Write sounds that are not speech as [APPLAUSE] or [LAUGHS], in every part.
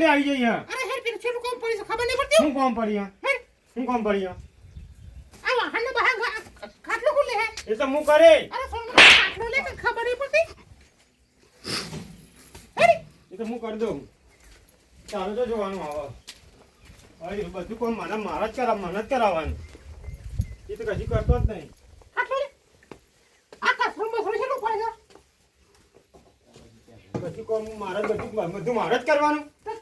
ઊંઘ આવી જઈ હે. અરે હેર પેલું છેલું કોમ પડી ખબર નહીં પડતી હું. કામ પડી હે? હું કોમ પડી હે? આ વાહનને બહાર ઘા- ખાટલો ખુલ્લે હે. એ તો હું કરે. અરે સોનું ખાટલો લે કે ખબર નહીં પડતી? હેરી. એ તો હું કરી દઉં. ચાલો તો જોવાનું આવે હવે બધું કોમ મને મારા જ કરાવ મને જ કરાવવાનું. એ તો કશું કરતો જ નહીં. બધું કોમ મારા બધું બધું મારે જ કરવાનું. તારે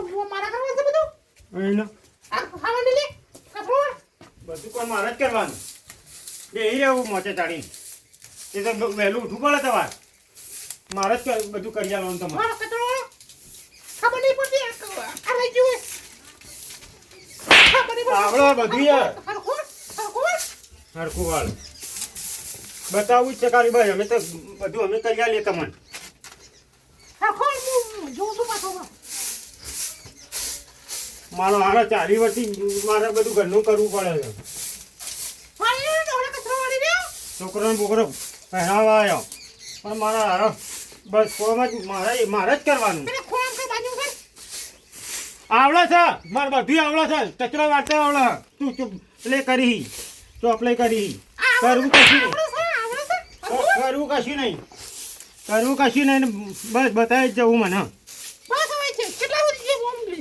મારા કરવાનું છે બધું? એને આ ખાવાનું લે કસરું બધું કોમ મારે જ કરવાનું. બે એ રહેવું મોચે ચાડીને એ તો વહેલું ઉઠવું પડે તમારે મારે જ બધું કરી આવવાનું તમારે. ખબર નહીં પડતી આ ગયું. આવડે બધું યાર. હરખું વાળ. બતાવું જ છે કારી ભાઈ અમે તો બધું અમે કરી આલીએ તમને હરખું હું જોઉં છું પાછો મારો હારો ચાલી વર્ષથી મારે બધું ઘરનું કરવું પડે છે. છોકરો બોકરો પહેરાવા આવ્યો. પણ મારા હારો બસ કોમાં જ મારે મારે જ કરવાનું. આવડે છે. મારે બધું આવડે છે. કચરો વાંચતા આવડે. તું ચૂપ પ્લે કરી. ચોપલે કરી. કરવું કશું કરવું કશું નહીં. કરવું કશું નહીં. બસ બતાવી જ જવું મને બસ હવે છે કેટલા સુધી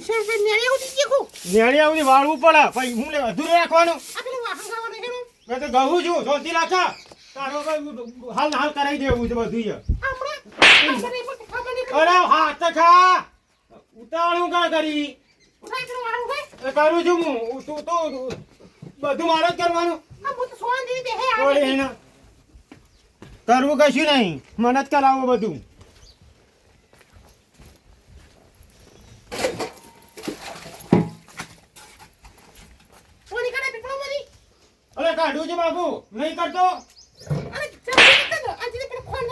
આવું વાળવું પડે. પછી હું લે અધૂરું રાખવાનું. મેં તો ગહું છું. શાંતિ રાખા તારો ભાઈ હાલ હાલ કરાવી દેવું છે બધું જ. અરે હાથ ખા. ઉતાવળું કા કરી? કરું છું હું. તું તો બધું મારે જ કરવાનું. કરવું કશું નહીં. મને જ કરાવો બધું સોની કાઢે પીપળો મારી અરે છે બાપુ નહીં કરતો?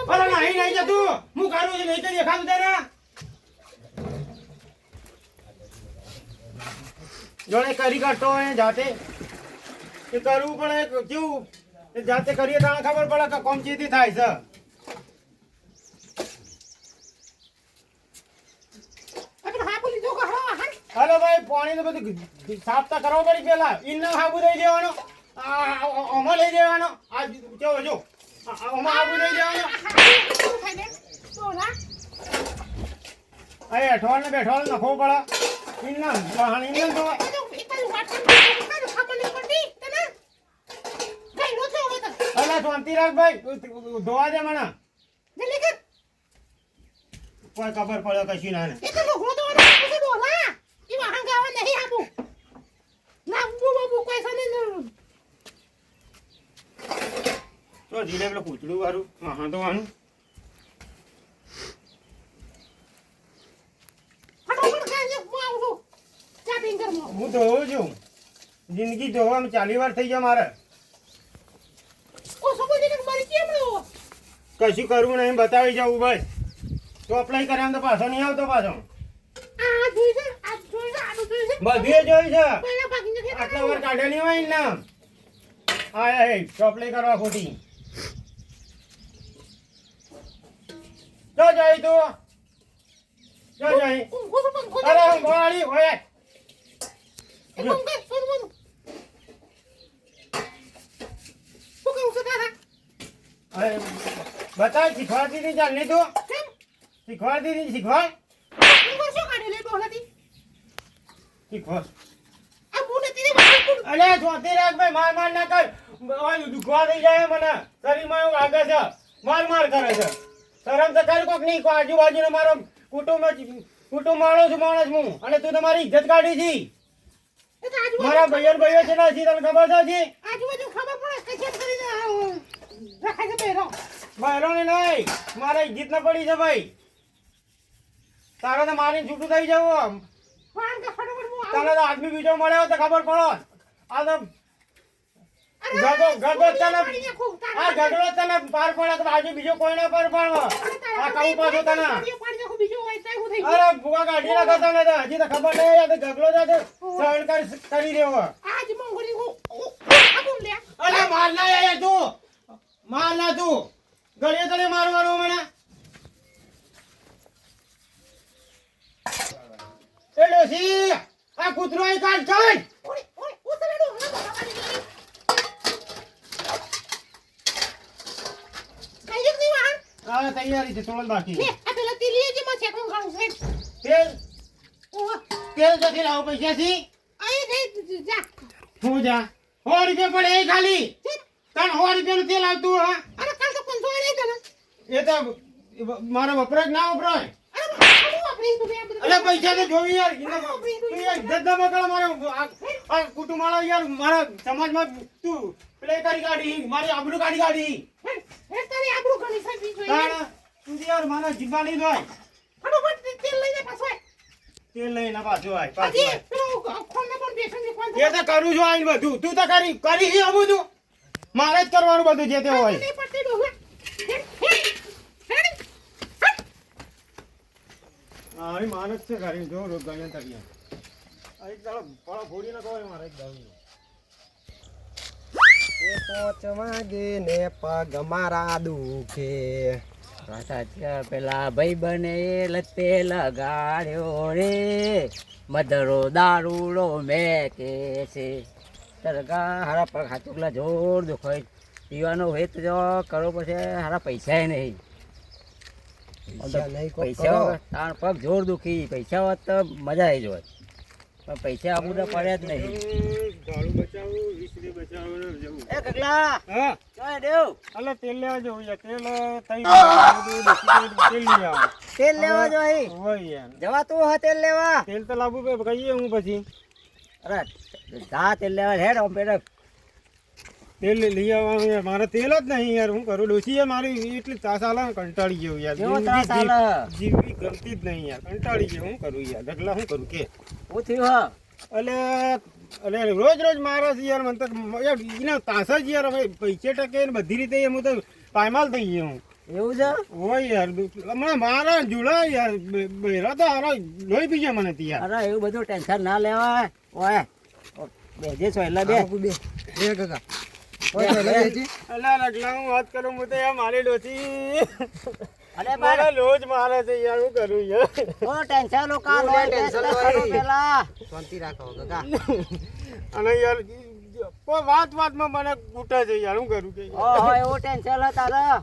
અરે નહીં નહીં જતું. હું છું નહીં તો દેખાતું તારા. જોડે કરી કાઢતો હોય જાતે. એ કરવું પડે કેવું? એ જાતે કરીએ તાણે ખબર પડે કે કોમ ચેતી થાય છે. આ પેલું હા બોલી જો ગહડો વાહન અરે ભાઈ પાણી બધું સાફ તો કરવો પડી પેલા. ઇનનો હાબુ દઈ દેવાનો. ઓમાં લઈ દેવાનો. આ જો જો ઓમાં હાબુ દઈ દેવાનો. શું થાય ને બોલા આ અઠવાડ ને બેઠવાડ નખવો પડે ઇનના વાહન ઇન્ના તો અલા, શાંતિ રાખ ભાઈ. ધોવા દે મને. કોઈ ખબર પડે કશી ના ને. એ તો લોહો તો બોલા એ વાહન તો જીલે પેલું પૂછડું વાળું હા તો વાનું હું ધોવું છું. જિંદગી ધોવામાં ચાલી વાર થઈ ગયા મારે જીને કશું કરવું નહીં બતાવી જવું ભાઈ તો અપ્લાય કર્યા તો પાછો નહીં આવતો પાછો. બધીએ જોઈ છે આટલા વાર કાઢેલી હોય ને. આ ચોપલી કરવા ખોટી. જો જઈ તું જો જઈ અરે હું ગોળી હોય અરે બતાવ શીખવાડતી દીધી ચાલ નહીં તું શીખવાડ દીધી શીખવાડ. કોણ? અલે રાખ ભાઈ માર માર ના કર. દુખવા થઈ જાય મને. શરીરમાં એવું લાગે છે. માર માર કરે છે. શરમ તો કર કોક નહીં આજુબાજુનો મારો કુટુંબ કુટુંબ માણસ છું માણસ હું. અને તું તમારી ઇજ્જત કાઢી છી. તો મારા ભાઈઓ ભાઈઓ છે ના હજી તને ખબર છે હજી? આજુબાજુ ખબર પડે કે કરી દે? રખાય છે બેરો બહેરોને નહીં મારા ઇજ્જત ના પડી છે ભાઈ. તારે તો મારી છૂટું થઈ જવું તને તો આદમી બીજો મળ્યો તો ખબર પડો. આ તો ગગો તને આ તને પાર પડે તો બાજુ બીજો કોઈને પર પડવો આ કહું પાછું તને. બીજું હોય તો એવું થઈ ગયું. અરે ભૂવા કાઢી નાખો તને તો હજી તો ખબર નહીં આ તો તો સહન કરી કરી દેવો આજ મંગોલી હું- હું- હું આપું લે. અરે માર ના તું. ગળે તળે મારવાનું મને. એ ડોશી આ કૂતરો કાઢ કાઢ ઓય ઓય ઉતરેડું ના કઈ એક ની હા તૈયારી છે થોડો બાકી આ પેલા તીલીએ જે માં ચેકું ખાવું છે તેલ? તેલ ક્યાંથી લાવો પૈસાથી? આય ગઈ જા. હું જા? સો રૂપિયા પડે એ ખાલી. તને સો રૂપિયાનું તેલ આવતું હા? અરે કાલ તો પંચો આલે તને. એ તો મારો વપરાશ ના વપરાય. અરે તું પૈસા તો જોવી યાર. તું યાર જદ્દા મકળ મારે. આ- કુટુંબ વાળો યાર મારા સમાજમાં તું પ્લે કરી કાઢી મારી આબરૂ કાઢી કાઢી. તારી આબરૂ ઘણી સાચી જોઈએ તાણ તું જીબા લઈ મારા દોય ફટાફટ તેલ લઈને પાછો આય. તેલ લઈને પાછો આય પાછો આય. ખોલને પણ બેસનની કોણ એ તો કરું છું આઈ બધું. તું તો કરી કરી છે આવું તું મારે જ કરવાનું બધું જે તે હોય. મારી માનસ છે કરી જો રોગ ગણ્યા તરીકે આ એક દાડો પળો ફોડી ન કહો મારે એક દાડો. એ પોચ વાગે ને પગ મારા દુખે. સાચા પેલા ભાઈ બને લતે લગાડ્યો રે. મધરો દારૂડો મેકે છે. તરગા હારા પગ હાથુકલા જોર દુખાય. પીવાનો હોય તો જો કરો પછી હારા પૈસા નહીં પૈસા તાણ પગ જોર દુખી. પૈસા હોત તો મજા આવી જોત પણ પૈસા આબુ તો પડ્યા જ નહીં. એ કગલા હા દેવ અલે તેલ લેવા જવું યાર તેલ થઈ તેલ તેલ લઈ આવો તેલ લેવા જો અહીં હોય યાર જવા તું હા તેલ લેવા તેલ તો લાવવું પે કહીએ હું પછી અરે જા તેલ લેવા હેડ ઓમ પેડક તેલ લઈ આવવાનું મારે તેલ જ નહીં યાર હું કરું ડોસી મારી એટલી ને કંટાળી ગયો યાર કેવો જીવ- જીવવી ગમતી જ નહીં યાર કંટાળી ગયો હું કરું યાર ઢગલા હું કરું કે હું થયું હા અલે અલે રોજ રોજ મારા છે યાર મને તો યાર એના તાસા જ યાર હવે પૈસે ટકે ને બધી રીતે હું તો પાયમાલ થઈ ગયો. હું એવું છે? હોય યાર હમણાં મારા જુડા યાર બ- તો હારા લોહી પી ગયા મને ત્યાં અરે એવું બધું ટેન્શન ના લેવાય. ઓય બેજે છો એટલે બે. બે. બે કાકા. ઓય રગલા હું વાત કરું હું તો યાર મારી ડોસી. અરે મારા બાર રોજ મારે છે યાર હું કરું યાર? ઓ ટેન્શન લો કા લો ટેન્શન કરો પેલા. શાંતિ રાખો કાકા અને યાર કોઈ વાત વાતમાં મને કૂટે છે યાર હું કરું કે ઓહો એવો ટેન્શન હતા તારે.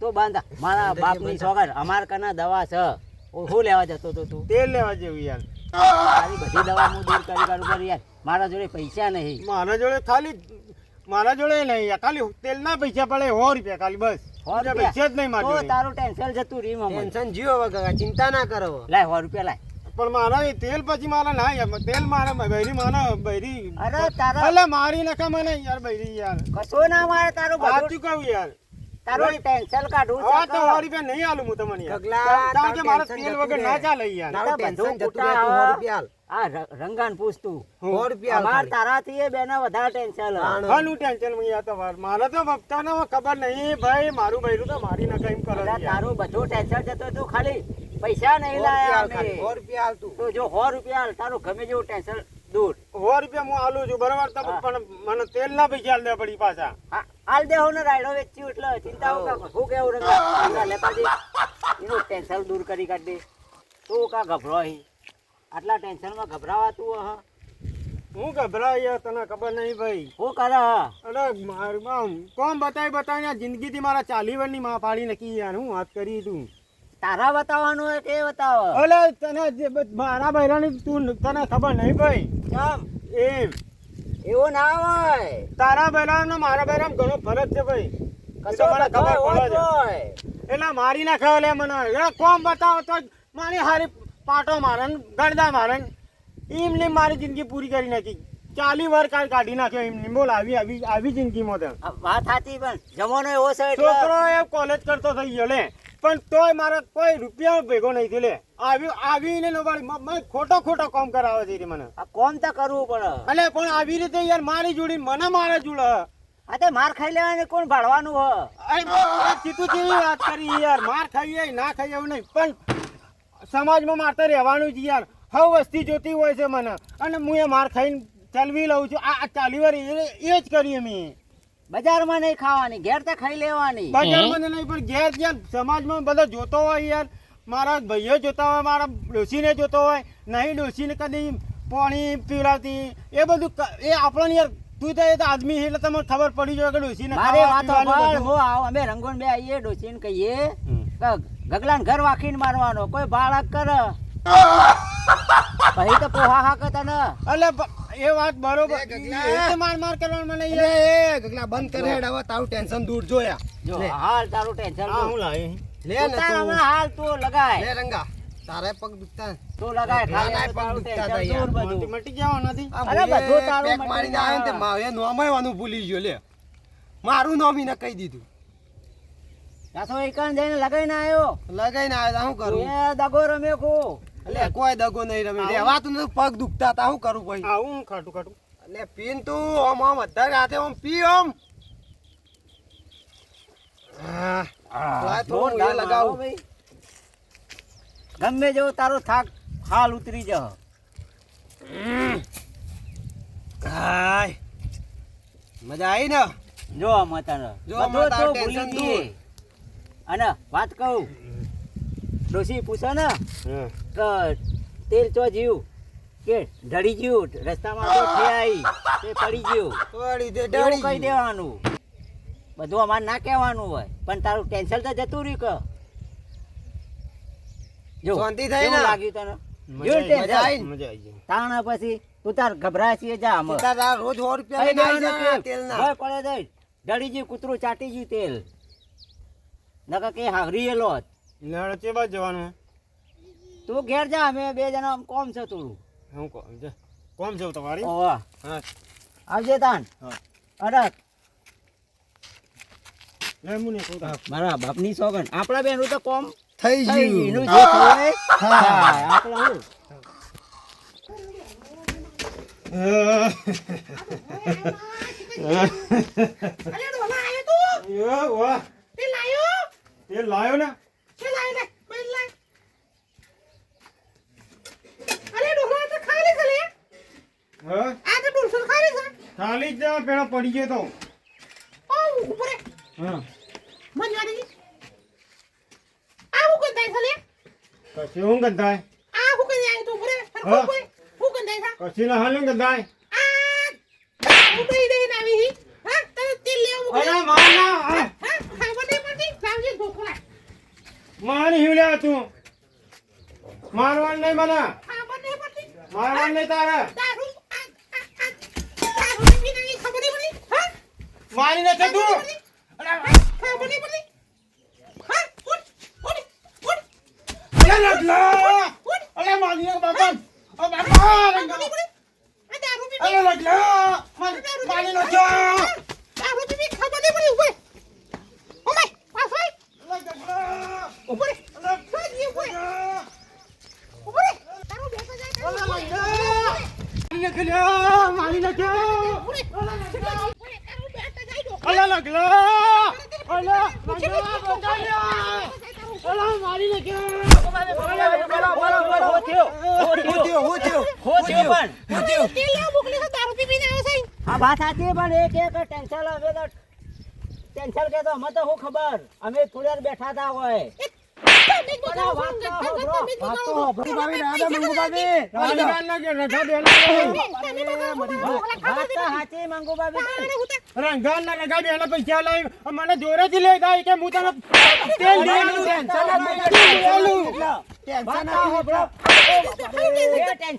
તો બાંધા. મારા બાપની સોગર અમાર કના દવા છે. ઓ શું લેવા જતો તો તું? તેલ લેવા જેવું યાર. તારી બધી દવા હું દૂર કરી કાઢું પર યાર. મારા જોડે પૈસા નહીં. મારા જોડે ખાલી મારા જોડે નહીં યાર ખાલી તેલના પૈસા પડે સો રૂપિયા ખાલી બસ. રૂપિયા? જ નહીં મારા તારું ટેન્શન જતું રીમ અમર. ટેન્શન જીવો હવે ચિંતા ના કરો લાય સો રૂપિયા લાય. પણ મારા એ તેલ પછી મારા ના યાર તેલ મારા બૈરી મારા બૈરી. અરે તારા અલે મારી નખા મને યાર બૈરી યાર. કશો ના મારે તારું બધું સાચું કહું યાર? તારું ટેન્શન કાઢવું હવે તો તો. સો રૂપિયા નહીં આલું હું તમને યાર. કારણ કે મારા તેલ વગર ના ચાલે યાર. ટેન્શન જતું રહે તું રૂપિયા હાલ. આ ર- રંગાન પૂછતું. સો રૂપિયા માર તારાથી એ બેના વધારે ટેન્શન. હાનું ટેન્શનમાં યાર તમારે મારે તો વક્તાને ખબર નહીં ભાઈ મારું બૈરું તો મારી ન એમ કરે. તારું બધું ટેન્શન જતો તું ખાલી પૈસા નહીં લાયા હાલ સો અમે. રૂપિયા હાલ તું. તો જો સો રૂપિયા હાલ, તારું ગમે જેવું ટેન્શન દૂર. સો રૂપિયા હું આલું છું બરાબર? તો પણ મને તેલ ના પૈસા હાલ દે પડી પાછા. હાલ દે હું ને રાયડો વેચ્યું એટલે ચિંતા હું કેવું રંગા? લેતા દે એનું ટેન્શન દૂર કરી કાઢ દે. તું કા ગભરાય? આટલા ટેન્શનમાં ગભરાવા તું હ હું ગભરાય તને ખબર નહીં ભાઈ. હું કરે અરે મારું કોમ બતાવી જિંદગી જિંદગીથી મારા ચાલી વર્ષની માં પાડી નાખી યાર હું વાત કરી તું તારા બતાવવાનું હોય કે બતાવ? અલે તને મારા બૈરાની તું તને ખબર નહીં ભાઈ. કેમ? એમ. એવું ના હોય. તારા બૈરામ ને મારા બૈરામ ઘણો ફરક છે ભાઈ. કશો મને ખબર પડે એટલે મારી નાખે એટલે મને. એ કોમ બતાવો તો મારી હારી પાટો મારે ને ગણદા મારે ને એમને મારી જિંદગી પૂરી કરી નાખી. ચાલી વાર કાલ કાઢી નાખ્યો એમને બોલ આવી આવી આવી જિંદગીમાં તો. વાત સાચી પણ જમાનો એવો છે છોકરો એ કોલેજ કરતો થઈ ગયો લે. પણ તોય મારા કોઈ રૂપિયા ભેગો નહીં થયો લે. આવી આવીને નવાળી ખોટો ખોટો કામ કરાવે છે મને. આ કોમ તો કરવું પડે. અલે પણ આવી રીતે યાર મારી જોડી મને મારે જોડે. આ તે માર ખાઈ લેવાને કોણ ભાડવાનું હ? સીધું જેવી વાત કરી યાર. માર ખાઈએ ના ખાઈએ એવું નહીં. પણ સમાજમાં મારતા રહેવાનું જ યાર. હવ વસ્તી જોતી હોય છે મને. અને હું એ માર ખાઈને ચલવી લઉં છું. આ ચાલી વાર એ જ કરીએ મેં. બજારમાં નહીં ખાવાની ઘેર તો ખાઈ લેવાની. બજારમાં નહીં પણ ઘેર યાર સમાજમાં બધા જોતો હોય યાર. મારા ભાઈઓ જોતા હોય મારા ડોશીને જોતો હોય. નહીં ડોશીને કદી પાણી પીવડાવતી. એ બધું એ આપણને યાર તું તો એ તો આદમી એટલે તમને ખબર પડી જાય કે ડોશીને મારે વાતો અમે રંગોન બે આવીએ ડોશીને કહીએ ગગલાને ઘર વાખીને મારવાનો. કોઈ બાળક કર. [LAUGHS] પછી તો પોહા હા તને. ને અલે એ વાત બરોબર. એ તો માર માર કરવાનું મને એ ગગલા બંધ કરે હેડ હવે તારું ટેન્શન દૂર જોયા. જો હાલ તારું ટેન્શન હું લાવી. લે તું ને તાર તું. હાલ તું લગાય. લે રંગા. તારે પગ દુખતા. તું લગાય ના, ના, તારું પગ દુખતા યાર. બધું. મટી જવા નથી? અરે બધું તારું મટી મારીને આવ્યો ને તે જાય. નોમાયવાનું ભૂલી ગયો લે. મારું નોમી એને કહી દીધું. પાછો એકણ જઈને લગાઈને આવ્યો લગાઈને આવ્યો શું કરું? એ દગો રમ્યો ખો. એટલે કોઈ દગો નહીં રમે રહેવાતું નતું પગ દુખતા હતા શું કરું ભાઈ આવું ખાટું ખાટું. એટલે પીન તું આમ આમ અત્યારે હાથે આમ પી આમ. હા લાય થોડું જોરદાર એ મારો લગાવું. ભાઈ. ગમે જેવો તારો થાક હાલ ઉતરી જ. મજા આવી ને? જો આમાં જો બધું આમાં તારું તો ભૂલી ટેન્શન દૂર. અને વાત કહું. ડોશી પૂછો ને તેલ ચો જીવ? કે ઢળી ગયું રસ્તામાં તો તે પડી ગયું. કહી દેવાનું. બધું અમારે ના કહેવાનું હોય પણ તારું કેન્સલ તો જતું રહ્યું કે? જો શાંતિ થઈ ને? લાગ્યું તને? જોયું. મજા ટેન્શન? તાણ પછી તું તાર ગભરાય છે જા અમે તાર રોજ 100 રૂપિયા કઈ લઈને આવી ના જા પડે દે ઢળી ગયું કૂતરું ચાટી ગયું તેલ. નકર કે હાગરી એલો લોત. લેવડે ચે બાજુ જવાનું? તું ઘેર જા અમે બે જણા આમ કોમ છે થોડું. હું કોમ? છે કોમ છે તમારી? ઓવા હા. આવજે તાન. હા. અડક. લે મુને કહું તા. મારા બાપની સોગન આપણા બેનું તો કોમ થઈ ગયું. એનું જે થયું હા. થાય. હું. અરે ડોલા આયો તું? એ વાહ. તે લાયો તે લાયો ને. કે લાયો ને બેન લાય. અરે ડોહરા તો ખાલી છે લે. હા? આ તો ડોલસર ખાલી છે. ખાલી જ જવા પડી ગયો તો. ઓ ઉપર હા? મન વાડી આ હું કંદાય છે લે. કશું હું ગંધાય? આ હું આયો તો ઉપર હા. હું કંદાય છે? કશું ના હાલ ગંધાય આ હું દઈ દઈને આવી હી હા તને તેલ લેવા અરે મોકલ્યા માર ના આ, હા ખાવા નહીં પડતી લાવજે ઢોકળા માર હિવલ્યા તું. મારવાન નહીં મને. મારવાન નહીં તારે. મારી નથી તું. ખબર નહીં પડી? હા? ઉઠ ઉઠ ઉઠ. અરે લગલા અરે મારી ને બાપા. ઓ બાપા અરે લગલા મારી મારી નો છો દારૂ પી ખબર નહીં પડી ઉપર ઓમે પાછળ લગલા ઉપર સાજી ઉપર ઉપર દારૂ બેસા જાય મારી ને ખલ્યા મારી ને છો ઉપર દારૂ બેસા જાય ડોક અરે લગલા અરે લગલા બચાલ્યા અરે મારી ને છો બોલો, બોલો, હો થયો, હો હું થયો. થયો, હું થયો. હો થયો પણ. હું થયો. તેલ લેવા મોકલી છે દારૂ પી પીને આવે છે આ વાત સાચી પણ એક એક ટેન્શન હવે તો ટેન્શન કે તો અમે તો શું ખબર? અમે થોડી બેઠા હતા હોય. મંગુબાબી. રંગાન ના રગા બેલા પૈસા લઈ મને જોરે થી લઈ જાય કે હું તને તેલ લઈ આલું ટેન્શન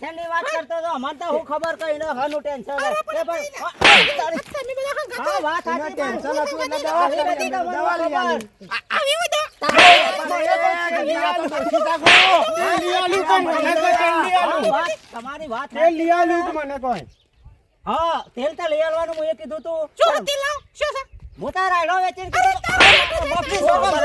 જ નહીં તેલ વાત કરતો તો અમને તો શું ખબર કઈ ન હનું ટેન્શન એ પણ હા, હા, વાત સાચી ટેન્શન હતું? એટલે દવા આવી. બધી મને દવા હા, આલું. વાત તમારી વાત મને કોઈ. હા તેલ તો લઈ આવવાનું હું એ કીધું તું હું તારા રાયડો વેચીને કીધું. બાપની સોગંદ.